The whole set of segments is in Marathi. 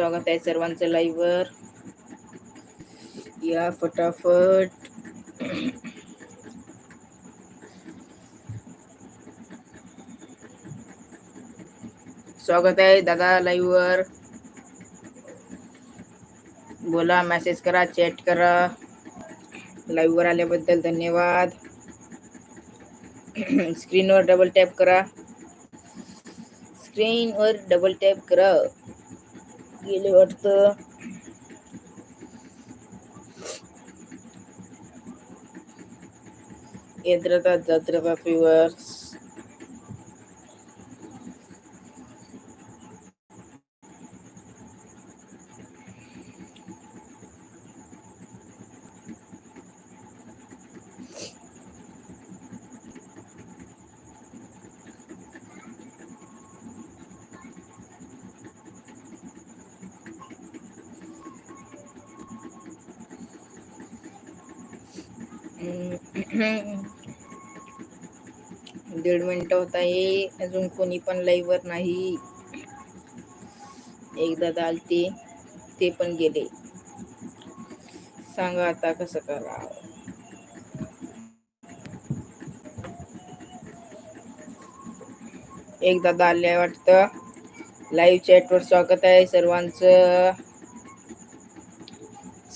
स्वागत आहे सर्वांचं लाईव्ह वर. या फटाफट. स्वागत आहे दादा लाईव्ह वर. बोला मेसेज करा चॅट करा. लाईव्ह वर आल्याबद्दल धन्यवाद. स्क्रीनवर डबल टॅप करा. स्क्रीन स्क्रीनवर डबल टॅप करा. गेले वाटत. वाटतं यंत्रतात जात्रता फिवर्स दीड मिनिट होत आहे. अजून कोणी पण लाईव्हवर नाही. एकदा दालते ते पण गेले. सांगा आता कसं करा एकदा दाले वाटतं. लाईव्ह चॅटवर स्वागत आहे सर्वांचं.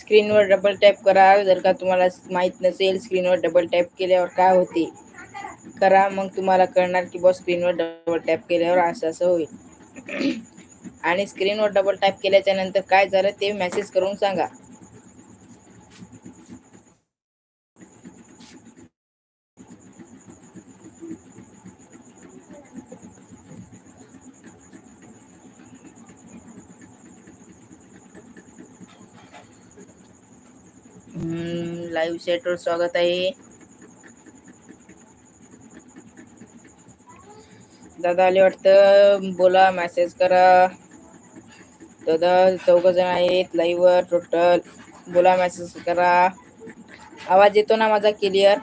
स्क्रीनवर डबल टॅप करा. जर का तुम्हाला माहीत नसेल स्क्रीनवर डबल टॅप केल्यावर काय होते करा. मग तुम्हाला कळणार की बॉस स्क्रीनवर डबल टॅप केल्यावर असं असं होईल. आणि स्क्रीनवर डबल टॅप केल्याच्यानंतर काय झालं ते मेसेज करून सांगा. लाईव्ह सेटवर स्वागत आहे. दादा आले वाटतं बोला मेसेज करा. दादा चौघ जण आहेत लाईव्ह टोटल बोला मेसेज करा. आवाज येतो ना माझा क्लिअर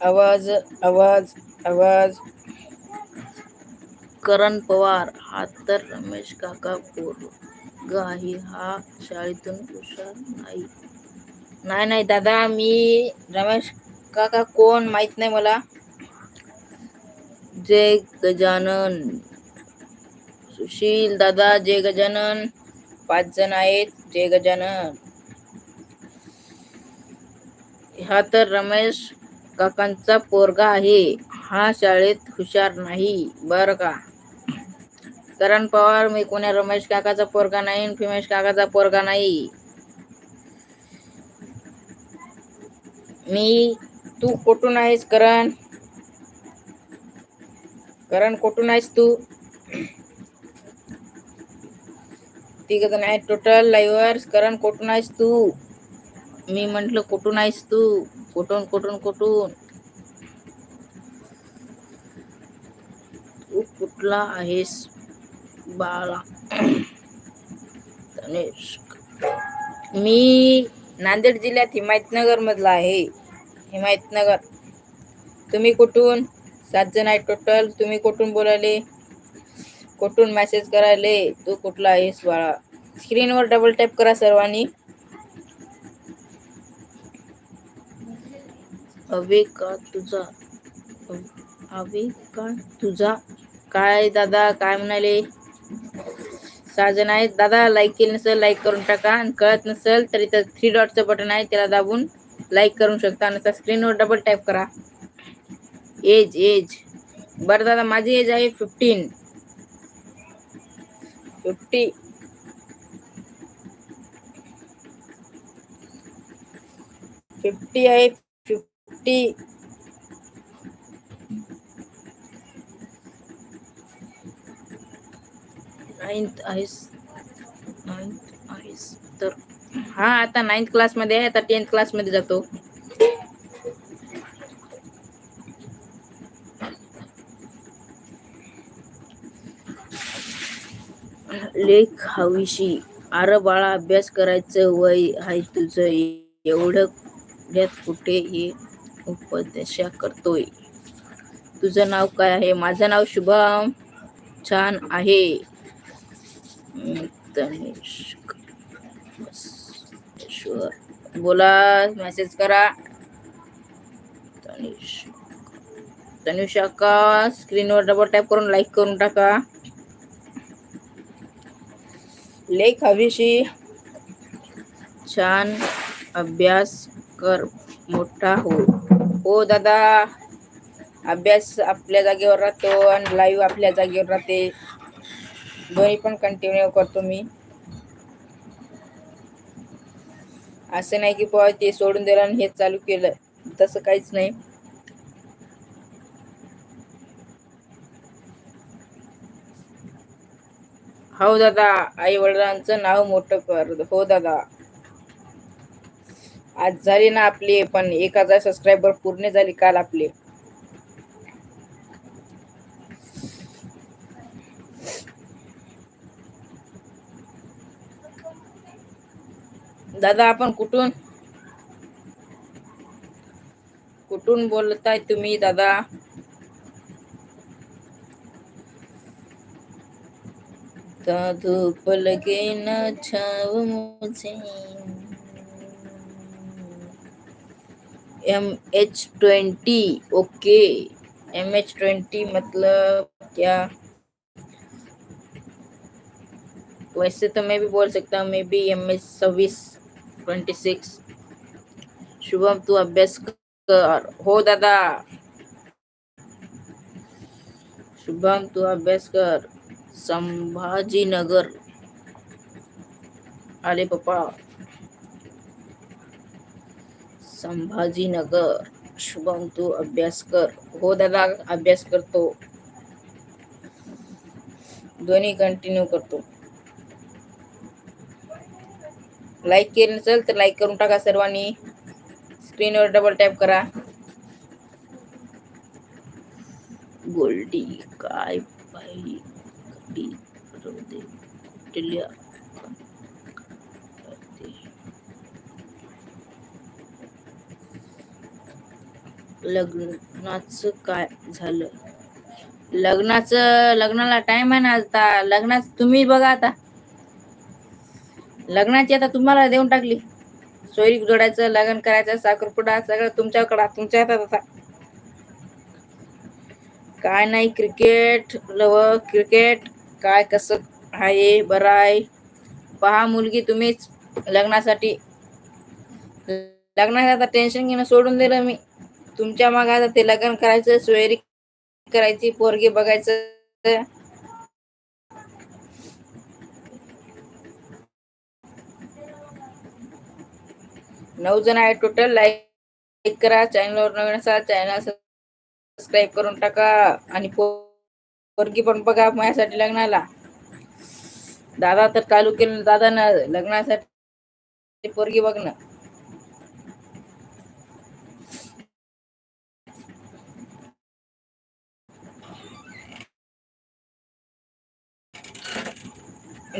आवाज आवाज आवाज. करण पवार हा तर रमेश काका पोरगा गाही हा शाळेतून हुशार नाही. नाही नाही दादा मी रमेश काका कोण माहीत नाही मला. जय गजानन. सुशील दादा जय गजानन. पाच जण आहेत जय गजानन. हा तर रमेश काकांचा पोरगा आहे. हा शाळेत हुशार नाही बर का? करण पवार मी कोण्या रमेश काकाचा पोरगा नाही फिमेश काकाचा पोरगा नाही. मी तू कुठून आहेस करण? करण कुठून आहेस तू? तिघ जण आहेत टोटल लाईव्हर्स करण कुठून आहेस तू? मी म्हंटल कुठून आहेस तू? कुठून कुठून कुठून? तू कुठला आहेस? बाळा तनिष्क मी नांदेड जिल्ह्यात हिमायतनगर मधला आहे. हिमायतनगर. तुम्ही कुठून? सात जण आहे टोटल तुम्ही कुठून बोलायले? कुठून मेसेज करायले? तू कुठला आहेस बाळा? स्क्रीनवर डबल टॅप करा सर्वांनी. अवे का तुझा? अवे का तुझा? काय दादा? काय म्हणाले? सहा जण आहेत दादा लाईक केलं नसेल लाईक करून टाका. आणि कळत नसेल तर इथं थ्री डॉटचं बटन आहे त्याला दाबून लाईक करू शकता. नसता स्क्रीनवर डबल टॅप करा. एज एज बरं दादा माझी एज आहे फिफ्टीन फिफ्टी फिफ्टी आहे फिफ्टी नाईन्थ आहेस. नाईन्थ आहेस. तर हा आता नाईन्थ क्लासमध्ये आहे आता टेन्थ क्लासमध्ये जातो. लेख हवीशी अरे बाळा अभ्यास करायचं वय आहे तुझं एवढं कुठे हे उपदेशा करतोय. तुझं नाव काय आहे? माझं नाव शुभम. छान आहे. बोला मेसेज करा. तनिष तनुषाका स्क्रीनवर डबल टॅप करून लाईक करून टाका. लेख हवीशी. छान अभ्यास कर मोठा हो. हो दादा. अभ्यास आपल्या जागेवर राहतो आणि लाईव्ह आपल्या जागेवर राहते. दोन्ही पण कंटिन्यू करतो मी. असं नाही की बुवा ते सोडून दिलं आणि हेच चालू केलं. तसं काहीच नाही. हो दादा आई वडिलांचं नाव मोठं कर. हो दादा. आज झाली ना आपली पण एक हजार सबस्क्रायबर पूर्ण झाली काल आपले. दादा, आपण कुठून? कुठून बोलताय तुम्ही, दादा? का धूप लगे न छाव मुझे। M H twenty okay M H twenty मतलब क्या? वैसे तो मैं भी बोल सकता हूँ, मैं भी एम एच छब्बीस ट्वेंटी सिक्स शुभम तू अभ्यास कर हो दादा शुभम तू अभ्यास कर संभाजीनगर आले पप्पा संभाजीनगर शुभम तू अभ्यास कर हो दादा अभ्यास करतो दोन्ही कंटिन्यू करतो लाईक केलं नसेल तर लाईक करून टाका सर्वांनी. स्क्रीनवर डबल टॅप करा. गोल्डी काय पाहिजे लग्नाचं काय झालं? लग्नाचं लग्नाला टाइम आहे ना आता. लग्नाच तुम्ही बघा आता. लग्नाची आता तुम्हाला देऊन टाकली. सोयरी जोडायचं लग्न करायचं साखरपुडा सगळं तुमच्याकडं तुमच्या हातात आता. काय नाही क्रिकेट लव क्रिकेट काय कसं आहे बरं आहे. पहा मुलगी तुम्हीच लग्नासाठी. लग्नाचं आता टेन्शन घेणं सोडून दिलं मी. तुमच्या मागे आता ते लग्न करायचं सोयरी करायची पोरगी बघायचं. नऊ जण आहे टोटल लाईक करा चॅनलवर नवीन असाल चॅनल सबस्क्राईब करून टाका. आणि पोरगी पण बघा माझ्यासाठी लग्नाला. दादा तर चालू केलं दादा ना लग्नासाठी पोरगी बघणं.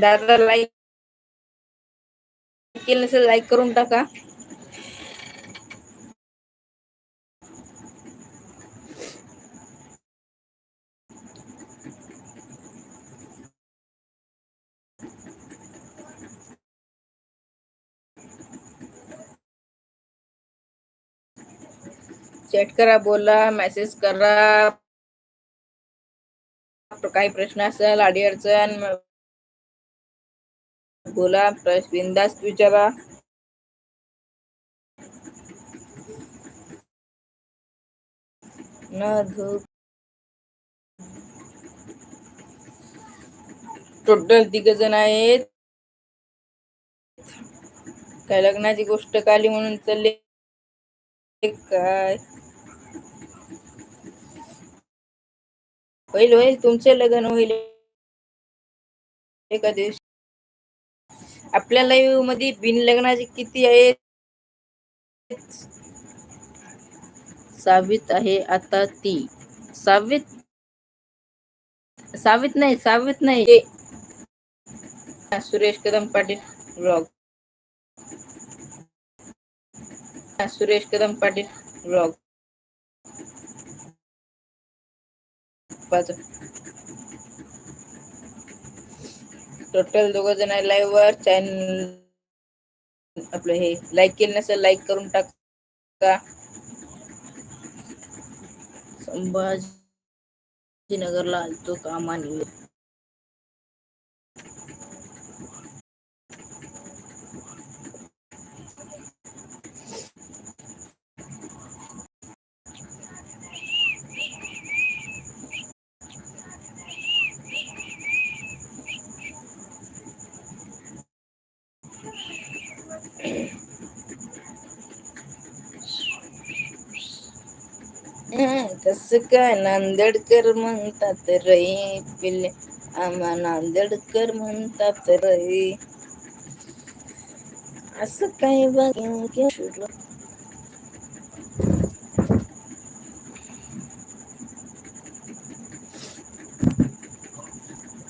दादा लाईक केलं नसेल लाईक करून टाका. चॅट करा बोला मेसेज करा. काही प्रश्न असेल आडी अडचण बोला प्रश्न बिंदास्त विचारा. न धूप टोटल तिघजण आहेत. काय लग्नाची गोष्ट काली म्हणून चालली काय? होईल होईल. तुमचे लग्न होईल. एका दिवशी. आपल्या लाईव्हमध्ये बिन लग्नाचे किती आहेत? सावित आहे आता ती. सावित? सावित नाही सावित नाही. हे सुरेश कदम पाटील ब्लॉग सुरेश कदम पाटील ब्लॉग पाच टोटल दोघ जण आहे लाईव्ह वर. चॅन आपलं हे लाईक केलं नसेल लाईक करून टाका. संभाजीनगरला आलतो कामानिमित्त. कसं काय नांदेडकर म्हणतात रे पिल्ले आम्हा नांदेडकर म्हणतात रे असं काय बघ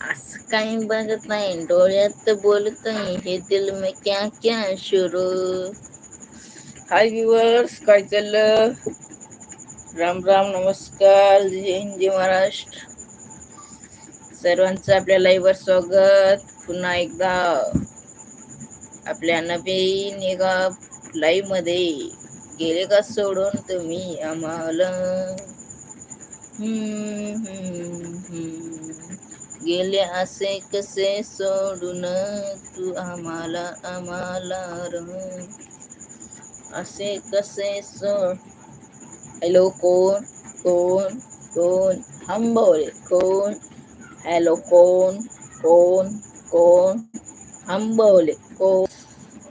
असं काही बघत नाही डोळ्यात बोलत नाही हे, दिल में क्या क्या शुरू। हाय व्ह्युअर्स काय चाललं राम राम नमस्कार जय हिंद जय महाराष्ट्र. सर्वांचं आपल्या लाईव्ह वर स्वागत. पुन्हा एकदा आपल्या नवीन एका लाईव्हमध्ये गेले का सोडून तुम्ही आम्हाला? गेले असे कसे सोडून तू आम्हाला आम्हाला असे कसे सोड हॅलो कोण कोण कोण थांबवले कोण हॅलो कोण कोण कोण थांबवले कोण